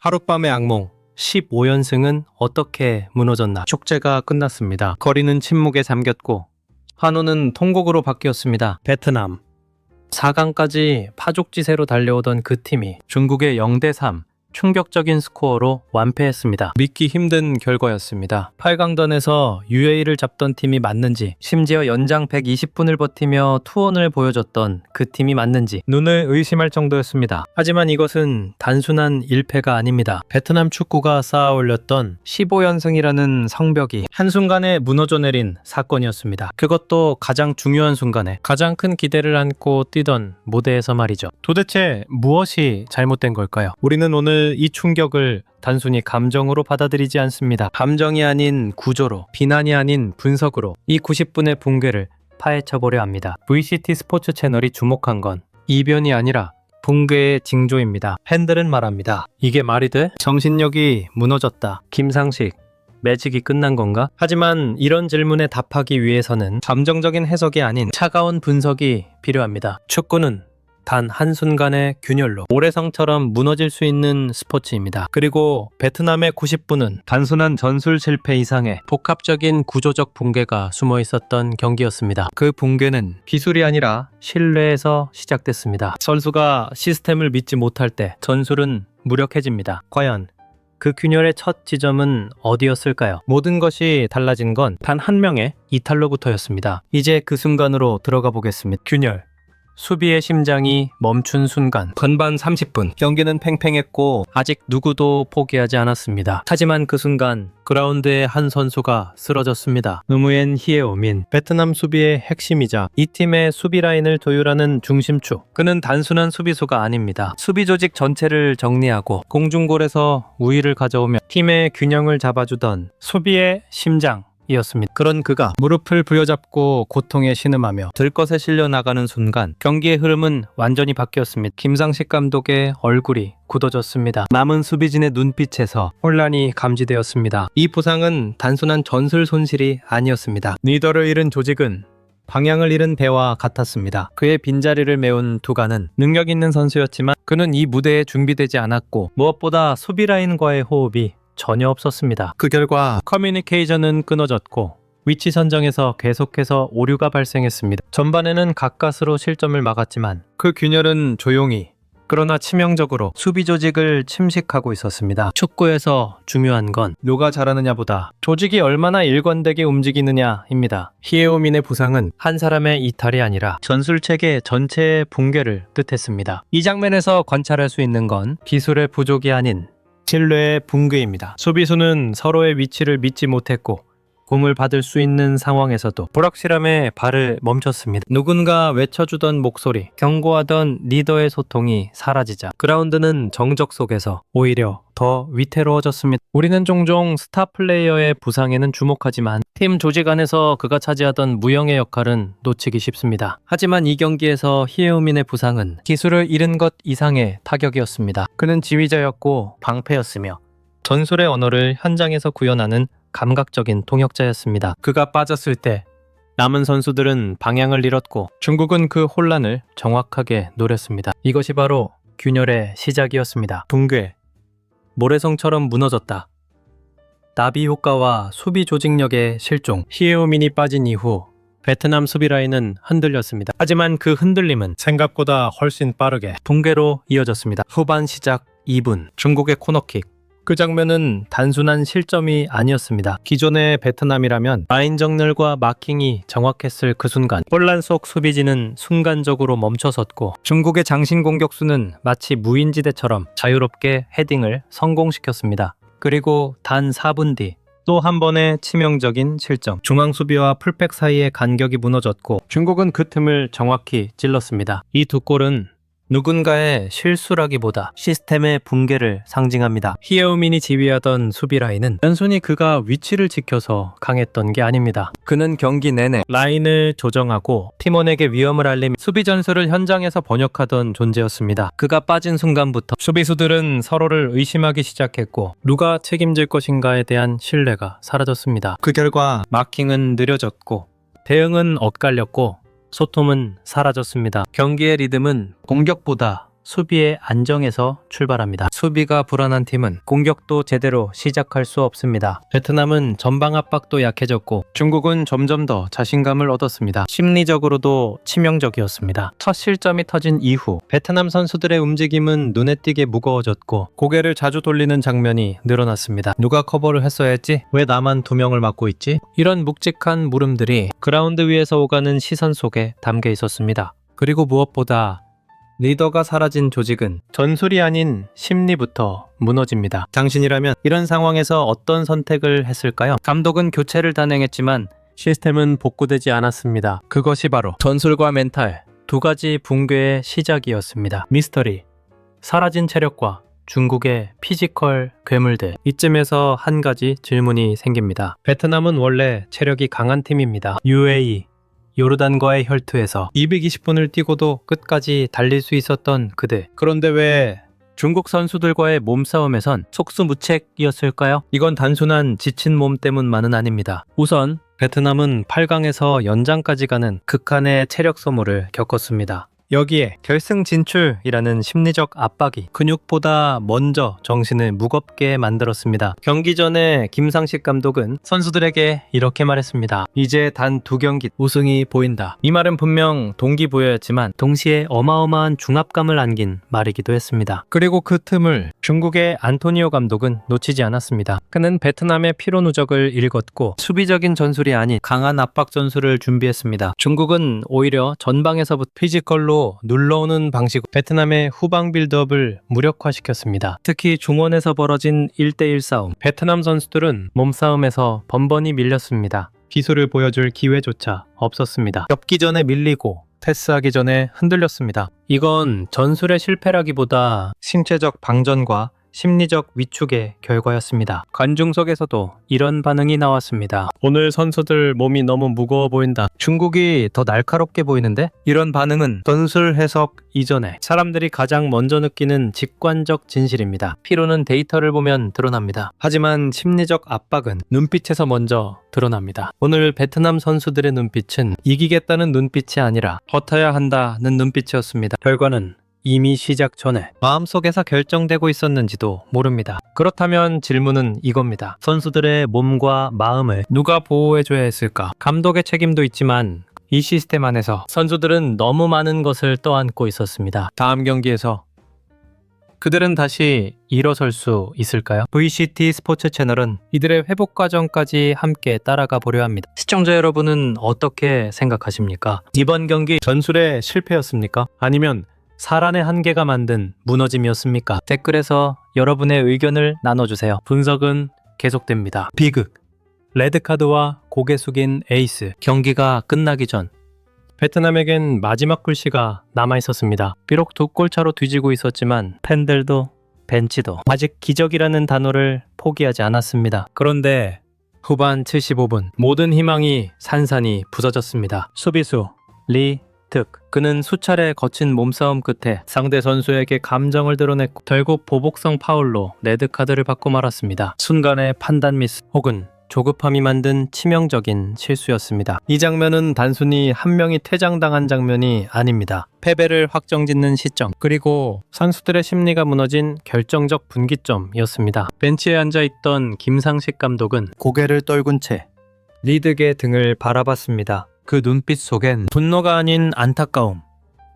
하룻밤의 악몽 15연승은 어떻게 무너졌나? 축제가 끝났습니다. 거리는 침묵에 잠겼고 한호는 통곡으로 바뀌었습니다. 베트남 4강까지 파죽지세로 달려오던 그 팀이 중국의 0대 3 충격적인 스코어로 완패했습니다. 믿기 힘든 결과였습니다. 8강전에서 UAE를 잡던 팀이 맞는지 심지어 연장 120분을 버티며 투혼을 보여줬던 그 팀이 맞는지 눈을 의심할 정도였습니다. 하지만 이것은 단순한 1패가 아닙니다. 베트남 축구가 쌓아 올렸던 15연승이라는 성벽이 한순간에 무너져 내린 사건이었습니다. 그것도 가장 중요한 순간에 가장 큰 기대를 안고 뛰던 무대에서 말이죠. 도대체 무엇이 잘못된 걸까요? 우리는 오늘 이 충격을 단순히 감정으로 받아들이지 않습니다. 감정이 아닌 구조로, 비난이 아닌 분석으로 이 90분의 붕괴를 파헤쳐보려 합니다. VCT 스포츠 채널이 주목한 건 이변이 아니라 붕괴의 징조입니다. 팬들은 말합니다. 이게 말이 돼? 정신력이 무너졌다. 김상식. 매직이 끝난 건가? 하지만 이런 질문에 답하기 위해서는 감정적인 해석이 아닌 차가운 분석이 필요합니다. 축구는 단 한순간의 균열로 모래성처럼 무너질 수 있는 스포츠입니다. 그리고 베트남의 90분은 단순한 전술 실패 이상의 복합적인 구조적 붕괴가 숨어 있었던 경기였습니다. 그 붕괴는 기술이 아니라 신뢰에서 시작됐습니다. 선수가 시스템을 믿지 못할 때 전술은 무력해집니다. 과연 그 균열의 첫 지점은 어디였을까요? 모든 것이 달라진 건 단 한 명의 이탈로부터였습니다. 이제 그 순간으로 들어가 보겠습니다. 균열. 수비의 심장이 멈춘 순간 건반 30분 경기는 팽팽했고 아직 누구도 포기하지 않았습니다. 하지만 그 순간 그라운드에 한 선수가 쓰러졌습니다. 누무엔 히에오민 베트남 수비의 핵심이자 이 팀의 수비 라인을 조율하는 중심축 그는 단순한 수비수가 아닙니다. 수비 조직 전체를 정리하고 공중골에서 우위를 가져오며 팀의 균형을 잡아주던 수비의 심장 이었습니다. 그런 그가 무릎을 부여잡고 고통에 신음하며 들것에 실려 나가는 순간 경기의 흐름은 완전히 바뀌었습니다. 김상식 감독의 얼굴이 굳어졌습니다. 남은 수비진의 눈빛에서 혼란이 감지되었습니다. 이 부상은 단순한 전술 손실이 아니었습니다. 리더를 잃은 조직은 방향을 잃은 배와 같았습니다. 그의 빈자리를 메운 두가는 능력 있는 선수였지만 그는 이 무대에 준비되지 않았고 무엇보다 수비 라인과의 호흡이 전혀 없었습니다. 그 결과 커뮤니케이션은 끊어졌고 위치 선정에서 계속해서 오류가 발생했습니다. 전반에는 가까스로 실점을 막았지만 그 균열은 조용히 그러나 치명적으로 수비 조직을 침식하고 있었습니다. 축구에서 중요한 건 누가 잘하느냐보다 조직이 얼마나 일관되게 움직이느냐입니다. 히에오민의 부상은 한 사람의 이탈이 아니라 전술 체계 전체의 붕괴를 뜻했습니다. 이 장면에서 관찰할 수 있는 건 기술의 부족이 아닌 신뢰의 붕괴입니다. 수비수는 서로의 위치를 믿지 못했고 공을 받을 수 있는 상황에서도 불확실함에 발을 멈췄습니다. 누군가 외쳐주던 목소리, 경고하던 리더의 소통이 사라지자 그라운드는 정적 속에서 오히려 더 위태로워졌습니다. 우리는 종종 스타 플레이어의 부상에는 주목하지만 팀 조직 안에서 그가 차지하던 무형의 역할은 놓치기 쉽습니다. 하지만 이 경기에서 히에우민의 부상은 기술을 잃은 것 이상의 타격이었습니다. 그는 지휘자였고 방패였으며 전술의 언어를 현장에서 구현하는 감각적인 통역자였습니다. 그가 빠졌을 때 남은 선수들은 방향을 잃었고 중국은 그 혼란을 정확하게 노렸습니다. 이것이 바로 균열의 시작이었습니다. 붕괴. 모래성처럼 무너졌다. 나비 효과와 수비 조직력의 실종. 히에오민이 빠진 이후 베트남 수비 라인은 흔들렸습니다. 하지만 그 흔들림은 생각보다 훨씬 빠르게 붕괴로 이어졌습니다. 후반 시작 2분 중국의 코너킥. 그 장면은 단순한 실점이 아니었습니다. 기존의 베트남이라면 라인 정렬과 마킹이 정확했을 그 순간 혼란 속 수비진은 순간적으로 멈춰섰고 중국의 장신 공격수는 마치 무인지대처럼 자유롭게 헤딩을 성공시켰습니다. 그리고 단 4분 뒤 또한 번의 치명적인 실점. 중앙 수비와 풀백 사이의 간격이 무너졌고 중국은 그 틈을 정확히 찔렀습니다. 이 두 골은 누군가의 실수라기보다 시스템의 붕괴를 상징합니다. 히에오민이 지휘하던 수비 라인은 단순히 그가 위치를 지켜서 강했던 게 아닙니다. 그는 경기 내내 라인을 조정하고 팀원에게 위험을 알리며 수비 전술을 현장에서 번역하던 존재였습니다. 그가 빠진 순간부터 수비수들은 서로를 의심하기 시작했고 누가 책임질 것인가에 대한 신뢰가 사라졌습니다. 그 결과 마킹은 느려졌고 대응은 엇갈렸고 소통은 사라졌습니다. 경기의 리듬은 공격보다 수비의 안정에서 출발합니다. 수비가 불안한 팀은 공격도 제대로 시작할 수 없습니다. 베트남은 전방 압박도 약해졌고 중국은 점점 더 자신감을 얻었습니다. 심리적으로도 치명적이었습니다. 첫 실점이 터진 이후 베트남 선수들의 움직임은 눈에 띄게 무거워졌고 고개를 자주 돌리는 장면이 늘어났습니다. 누가 커버를 했어야 했지? 왜 나만 두 명을 맡고 있지? 이런 묵직한 물음들이 그라운드 위에서 오가는 시선 속에 담겨 있었습니다. 그리고 무엇보다 리더가 사라진 조직은 전술이 아닌 심리부터 무너집니다. 당신이라면 이런 상황에서 어떤 선택을 했을까요? 감독은 교체를 단행했지만 시스템은 복구되지 않았습니다. 그것이 바로 전술과 멘탈 두 가지 붕괴의 시작이었습니다. 미스터리 사라진 체력과 중국의 피지컬 괴물들 이쯤에서 한 가지 질문이 생깁니다. 베트남은 원래 체력이 강한 팀입니다. UAE 요르단과의 혈투에서 220분을 뛰고도 끝까지 달릴 수 있었던 그들. 그런데 왜 중국 선수들과의 몸싸움에선 속수무책이었을까요? 이건 단순한 지친 몸 때문만은 아닙니다. 우선 베트남은 8강에서 연장까지 가는 극한의 체력 소모를 겪었습니다. 여기에 결승 진출이라는 심리적 압박이 근육보다 먼저 정신을 무겁게 만들었습니다. 경기 전에 김상식 감독은 선수들에게 이렇게 말했습니다. 이제 단 두 경기 우승이 보인다. 이 말은 분명 동기부여였지만 동시에 어마어마한 중압감을 안긴 말이기도 했습니다. 그리고 그 틈을 중국의 안토니오 감독은 놓치지 않았습니다. 그는 베트남의 피로 누적을 읽었고 수비적인 전술이 아닌 강한 압박 전술을 준비했습니다. 중국은 오히려 전방에서부터 피지컬로 눌러오는 방식 베트남의 후방 빌드업을 무력화시켰습니다. 특히 중원에서 벌어진 1대1 싸움. 베트남 선수들은 몸싸움에서 번번이 밀렸습니다. 기술을 보여줄 기회조차 없었습니다. 겹기 전에 밀리고 패스하기 전에 흔들렸습니다. 이건 전술의 실패라기보다 신체적 방전과 심리적 위축의 결과였습니다. 관중석에서도 이런 반응이 나왔습니다. 오늘 선수들 몸이 너무 무거워 보인다. 중국이 더 날카롭게 보이는데? 이런 반응은 전술 해석 이전에 사람들이 가장 먼저 느끼는 직관적 진실입니다. 피로는 데이터를 보면 드러납니다. 하지만 심리적 압박은 눈빛에서 먼저 드러납니다. 오늘 베트남 선수들의 눈빛은 이기겠다는 눈빛이 아니라 버텨야 한다는 눈빛이었습니다. 결과는 이미 시작 전에 마음속에서 결정되고 있었는지도 모릅니다. 그렇다면 질문은 이겁니다. 선수들의 몸과 마음을 누가 보호해줘야 했을까? 감독의 책임도 있지만 이 시스템 안에서 선수들은 너무 많은 것을 떠안고 있었습니다. 다음 경기에서 그들은 다시 일어설 수 있을까요? VCT 스포츠 채널은 이들의 회복 과정까지 함께 따라가 보려 합니다. 시청자 여러분은 어떻게 생각하십니까? 이번 경기 전술의 실패였습니까? 아니면 사란의 한계가 만든 무너짐이었습니까? 댓글에서 여러분의 의견을 나눠주세요. 분석은 계속됩니다. 비극, 레드카드와 고개 숙인 에이스, 경기가 끝나기 전 베트남에겐 마지막 글씨가 남아 있었습니다. 비록 두 골차로 뒤지고 있었지만 팬들도 벤치도 아직 기적이라는 단어를 포기하지 않았습니다. 그런데 후반 75분 모든 희망이 산산이 부서졌습니다. 수비수 리 특. 그는 수차례 거친 몸싸움 끝에 상대 선수에게 감정을 드러냈고 결국 보복성 파울로 레드카드를 받고 말았습니다. 순간의 판단 미스 혹은 조급함이 만든 치명적인 실수였습니다. 이 장면은 단순히 한 명이 퇴장당한 장면이 아닙니다. 패배를 확정짓는 시점, 그리고 선수들의 심리가 무너진 결정적 분기점이었습니다. 벤치에 앉아 있던 김상식 감독은 고개를 떨군 채 리드의 등을 바라봤습니다. 그 눈빛 속엔 분노가 아닌 안타까움,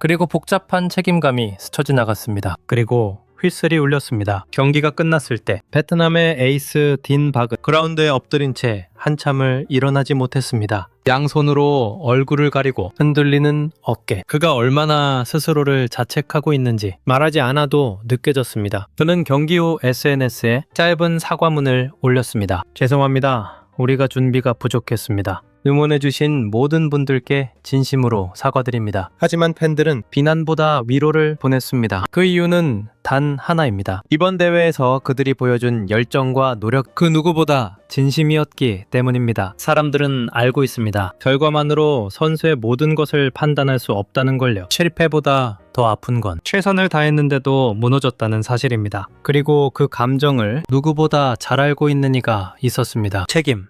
그리고 복잡한 책임감이 스쳐 지나갔습니다. 그리고 휘슬이 울렸습니다. 경기가 끝났을 때 베트남의 에이스 딘 박은 그라운드에 엎드린 채 한참을 일어나지 못했습니다. 양손으로 얼굴을 가리고 흔들리는 어깨. 그가 얼마나 스스로를 자책하고 있는지 말하지 않아도 느껴졌습니다. 그는 경기 후 SNS에 짧은 사과문을 올렸습니다. 죄송합니다. 우리가 준비가 부족했습니다. 응원해주신 모든 분들께 진심으로 사과드립니다. 하지만 팬들은 비난보다 위로를 보냈습니다. 그 이유는 단 하나입니다. 이번 대회에서 그들이 보여준 열정과 노력 그 누구보다 진심이었기 때문입니다. 사람들은 알고 있습니다. 결과만으로 선수의 모든 것을 판단할 수 없다는 걸요. 실패보다 더 아픈 건 최선을 다했는데도 무너졌다는 사실입니다. 그리고 그 감정을 누구보다 잘 알고 있는 이가 있었습니다. 책임.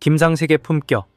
김상식의 품격.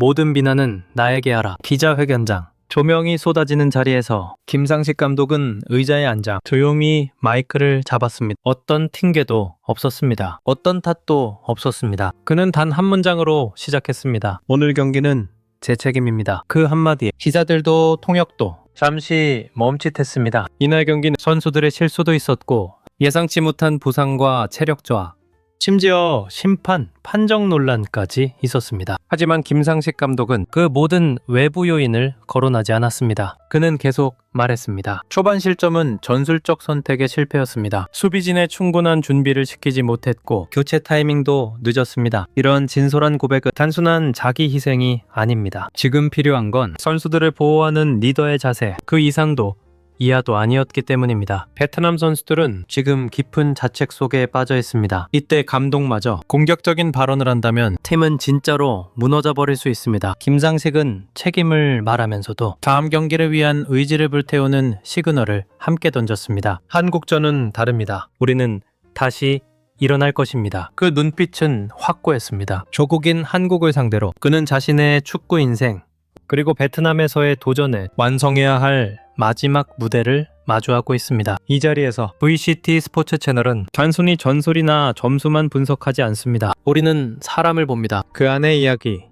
모든 비난은 나에게 하라. 기자회견장. 조명이 쏟아지는 자리에서 김상식 감독은 의자에 앉아 조용히 마이크를 잡았습니다. 어떤 핑계도 없었습니다. 어떤 탓도 없었습니다. 그는 단 한 문장으로 시작했습니다. 오늘 경기는 제 책임입니다. 그 한마디에 기자들도 통역도 잠시 멈칫했습니다. 이날 경기는 선수들의 실수도 있었고 예상치 못한 부상과 체력 저하 심지어 심판, 판정 논란까지 있었습니다. 하지만 김상식 감독은 그 모든 외부 요인을 거론하지 않았습니다. 그는 계속 말했습니다. 초반 실점은 전술적 선택의 실패였습니다. 수비진의 충분한 준비를 시키지 못했고 교체 타이밍도 늦었습니다. 이런 진솔한 고백은 단순한 자기 희생이 아닙니다. 지금 필요한 건 선수들을 보호하는 리더의 자세, 그 이상도 이하도 아니었기 때문입니다. 베트남 선수들은 지금 깊은 자책 속에 빠져 있습니다. 이때 감독마저 공격적인 발언을 한다면 팀은 진짜로 무너져 버릴 수 있습니다. 김상식은 책임을 말하면서도 다음 경기를 위한 의지를 불태우는 시그널을 함께 던졌습니다. 한국전은 다릅니다. 우리는 다시 일어날 것입니다. 그 눈빛은 확고했습니다. 조국인 한국을 상대로 그는 자신의 축구 인생 그리고 베트남에서의 도전을 완성해야 할 마지막 무대를 마주하고 있습니다. 이 자리에서 VCT 스포츠 채널은 단순히 전술이나 점수만 분석하지 않습니다. 우리는 사람을 봅니다. 그 안의 이야기,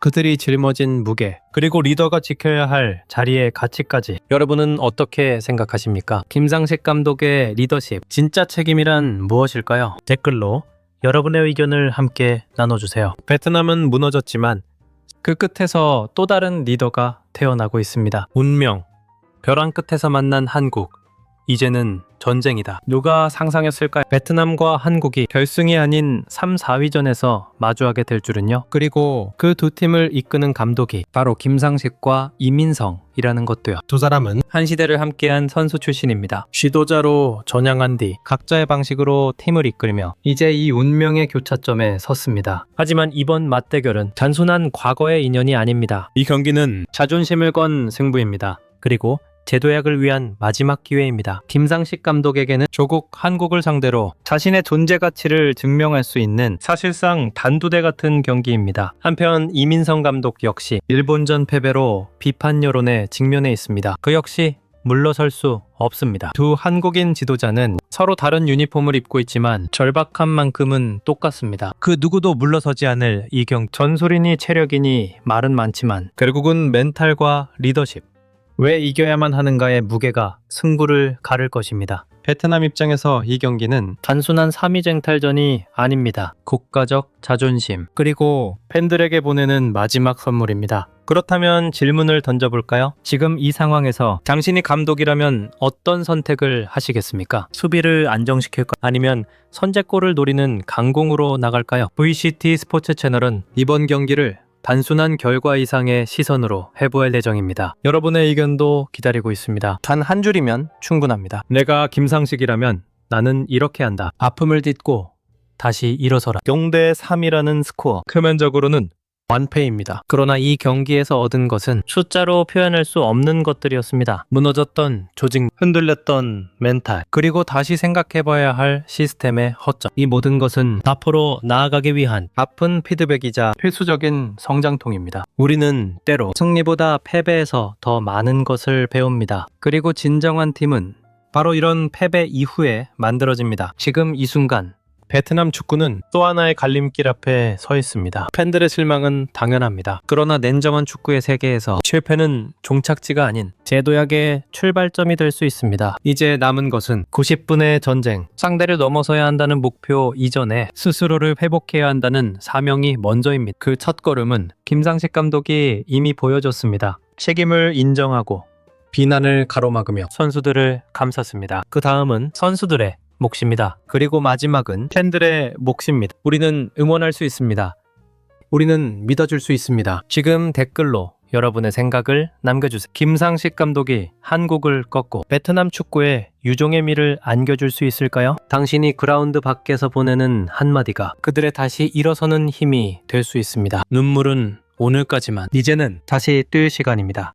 그들이 짊어진 무게, 그리고 리더가 지켜야 할 자리의 가치까지. 여러분은 어떻게 생각하십니까? 김상식 감독의 리더십, 진짜 책임이란 무엇일까요? 댓글로 여러분의 의견을 함께 나눠주세요. 베트남은 무너졌지만 그 끝에서 또 다른 리더가 태어나고 있습니다. 운명. 벼랑 끝에서 만난 한국. 이제는 전쟁이다. 누가 상상했을까요? 베트남과 한국이 결승이 아닌 3, 4위전에서 마주하게 될 줄은요. 그리고 그 두 팀을 이끄는 감독이 바로 김상식과 이민성이라는 것도요. 두 사람은 한 시대를 함께한 선수 출신입니다. 지도자로 전향한 뒤 각자의 방식으로 팀을 이끌며 이제 이 운명의 교차점에 섰습니다. 하지만 이번 맞대결은 단순한 과거의 인연이 아닙니다. 이 경기는 자존심을 건 승부입니다. 그리고 재도약을 위한 마지막 기회입니다. 김상식 감독에게는 조국 한국을 상대로 자신의 존재 가치를 증명할 수 있는 사실상 단두대 같은 경기입니다. 한편 이민성 감독 역시 일본전 패배로 비판 여론에 직면해 있습니다. 그 역시 물러설 수 없습니다. 두 한국인 지도자는 서로 다른 유니폼을 입고 있지만 절박한 만큼은 똑같습니다. 그 누구도 물러서지 않을 이경 전술이니 체력이니 말은 많지만 결국은 멘탈과 리더십 왜 이겨야만 하는가의 무게가 승부를 가를 것입니다. 베트남 입장에서 이 경기는 단순한 3위 쟁탈전이 아닙니다. 국가적 자존심, 그리고 팬들에게 보내는 마지막 선물입니다. 그렇다면 질문을 던져볼까요? 지금 이 상황에서 당신이 감독이라면 어떤 선택을 하시겠습니까? 수비를 안정시킬까? 아니면 선제골을 노리는 강공으로 나갈까요? VCT 스포츠 채널은 이번 경기를 단순한 결과 이상의 시선으로 해부할 예정입니다. 여러분의 의견도 기다리고 있습니다. 단 한 줄이면 충분합니다. 내가 김상식이라면 나는 이렇게 한다. 아픔을 딛고 다시 일어서라. 0대 3이라는 스코어. 표면적으로는 완패입니다. 그러나 이 경기에서 얻은 것은 숫자로 표현할 수 없는 것들이었습니다. 무너졌던 조직, 흔들렸던 멘탈, 그리고 다시 생각해봐야 할 시스템의 허점. 이 모든 것은 앞으로 나아가기 위한 아픈 피드백이자 필수적인 성장통입니다. 우리는 때로 승리보다 패배에서 더 많은 것을 배웁니다. 그리고 진정한 팀은 바로 이런 패배 이후에 만들어집니다. 지금 이 순간 베트남 축구는 또 하나의 갈림길 앞에 서 있습니다. 팬들의 실망은 당연합니다. 그러나 냉정한 축구의 세계에서 실패는 종착지가 아닌 제도약의 출발점이 될 수 있습니다. 이제 남은 것은 90분의 전쟁, 상대를 넘어서야 한다는 목표 이전에 스스로를 회복해야 한다는 사명이 먼저입니다. 그 첫 걸음은 김상식 감독이 이미 보여줬습니다. 책임을 인정하고 비난을 가로막으며 선수들을 감쌌습니다. 그 다음은 선수들의 몫입니다. 그리고 마지막은 팬들의 몫입니다. 우리는 응원할 수 있습니다. 우리는 믿어줄 수 있습니다. 지금 댓글로 여러분의 생각을 남겨주세요. 김상식 감독이 한국을 꺾고 베트남 축구에 유종의 미를 안겨줄 수 있을까요? 당신이 그라운드 밖에서 보내는 한마디가 그들의 다시 일어서는 힘이 될 수 있습니다. 눈물은 오늘까지만. 이제는 다시 뛸 시간입니다.